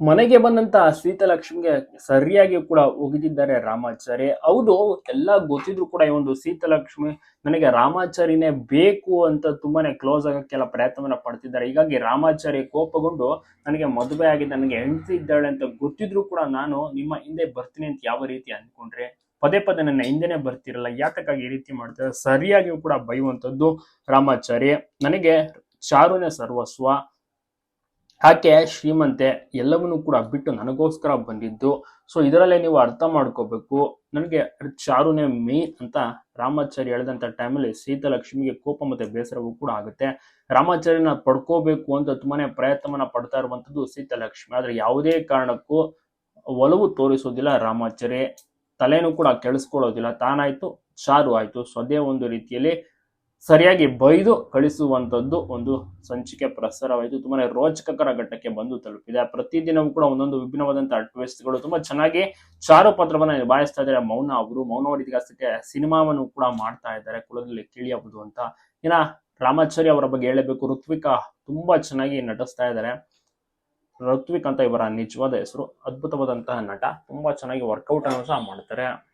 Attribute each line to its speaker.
Speaker 1: ಮನೆಗೆ ಬಂದಂತ ಸೀತಲಕ್ಷ್ಮಿಗೆ ಸರಿಯಾಗಿ ಕೂಡ ಒಗಿದಿದ್ದಾರೆ ರಾಮಾಚಾರಿ ಹೌದು, ಎಲ್ಲ ಗೊತ್ತಿದ್ರು ಕೂಡ ಈ ಒಂದು ಸೀತಲಕ್ಷ್ಮಿ ನನಗೆ ರಾಮಾಚಾರಿನೇ ಬೇಕು ಅಂತ ತುಂಬಾನೇ ಕ್ಲೋಸ್ ಆಗಕ್ಕೆಲ್ಲ ಪ್ರಯತ್ನವನ್ನ ಪಡ್ತಿದ್ದಾರೆ. ಹೀಗಾಗಿ ರಾಮಾಚಾರಿ ಕೋಪಗೊಂಡು ನನಗೆ ಮದುವೆ ಆಗಿದೆ, ನನಗೆ ಹೆಂಡತಿ ಇದ್ದಾಳೆ ಅಂತ ಗೊತ್ತಿದ್ರು ಕೂಡ ನಾನು ನಿಮ್ಮ ಹಿಂದೆ ಬರ್ತೀನಿ ಅಂತ ಯಾವ ರೀತಿ ಅಂದ್ಕೊಂಡ್ರೆ ಪದೇ ಪದೇ ನನ್ನ ಹಿಂದೆನೆ ಬರ್ತಿರಲ್ಲ, ಯಾತಕ್ಕಾಗಿ ಈ ರೀತಿ ಮಾಡ್ತಾರೆ ಸರಿಯಾಗಿ ಕೂಡ ಬೈಯುವಂಥದ್ದು ರಾಮಾಚಾರಿ ನನಗೆ ಚಾರುನೇ ಸರ್ವಸ್ವ. ಆಕೆ ಶ್ರೀಮಂತೆ ಎಲ್ಲವನ್ನೂ ಕೂಡ ಬಿಟ್ಟು ನನಗೋಸ್ಕರ ಬಂದಿದ್ದು. ಸೊ ಇದರಲ್ಲೇ ನೀವು ಅರ್ಥ ಮಾಡ್ಕೋಬೇಕು. ನನಗೆ ಚಾರುನೇ ಮೇನ್ ಅಂತ ರಾಮಾಚಾರಿ ಹೇಳಿದಂಥ ಟೈಮಲ್ಲಿ ಸೀತಾಲಕ್ಷ್ಮಿಗೆ ಕೋಪ ಮತ್ತು ಬೇಸರವೂ ಕೂಡ ಆಗುತ್ತೆ. ರಾಮಾಚಾರ್ಯನ ಪಡ್ಕೋಬೇಕು ಅಂತ ತುಂಬಾನೇ ಪ್ರಯತ್ನವನ್ನು ಪಡ್ತಾ ಇರುವಂಥದ್ದು ಸೀತಾಲಕ್ಷ್ಮಿ. ಆದ್ರೆ ಯಾವುದೇ ಕಾರಣಕ್ಕೂ ಒಲವು ತೋರಿಸೋದಿಲ್ಲ ರಾಮಾಚಾರಿ ತಲೆನೂ ಕೂಡ ಕೆಳಿಸ್ಕೊಳ್ಳೋದಿಲ್ಲ ತಾನಾಯಿತು, ಚಾರು ಆಯ್ತು. ಸೊ ಒಂದು ರೀತಿಯಲ್ಲಿ ಸರಿಯಾಗಿ ಬೈದು ಕಳಿಸುವಂಥದ್ದು ಒಂದು ಸಂಚಿಕೆ ಪ್ರಸಾರವಾಯಿತು. ತುಂಬಾ ರೋಚಕರ ಘಟ್ಟಕ್ಕೆ ಬಂದು ತಲುಪಿದೆ. ಪ್ರತಿದಿನವೂ ಕೂಡ ಒಂದೊಂದು ವಿಭಿನ್ನವಾದಂತಹ ಟ್ವಿಸ್ಟ್ಗಳು ತುಂಬಾ ಚೆನ್ನಾಗಿ ಚಾರು ಪಾತ್ರವನ್ನ ನಿಭಾಯಿಸ್ತಾ ಇದ್ದಾರೆ. ಮೌನ ಅವರು, ಮೌನ ಅವರ ಇತಿಹಾಸಕ್ಕೆ ಸಿನಿಮಾವನ್ನು ಕೂಡ ಮಾಡ್ತಾ ಇದ್ದಾರೆ. ಕುಲದಲ್ಲಿ ತಿಳಿಯಬಹುದು ಅಂತ. ಇನ್ನ ರಾಮಾಚಾರಿ ಅವರ ಬಗ್ಗೆ ಹೇಳಬೇಕು. ಋತ್ವಿಕಾ ತುಂಬಾ ಚೆನ್ನಾಗಿ ನಟಿಸ್ತಾ ಇದ್ದಾರೆ. ಋತ್ವಿಕ್ ಅಂತ ಇವರ ನಿಜವಾದ ಹೆಸರು, ಅದ್ಭುತವಾದಂತಹ ನಟ. ತುಂಬಾ ಚೆನ್ನಾಗಿ ವರ್ಕೌಟ್ ಅನ್ನು ಸಹ ಮಾಡ್ತಾರೆ.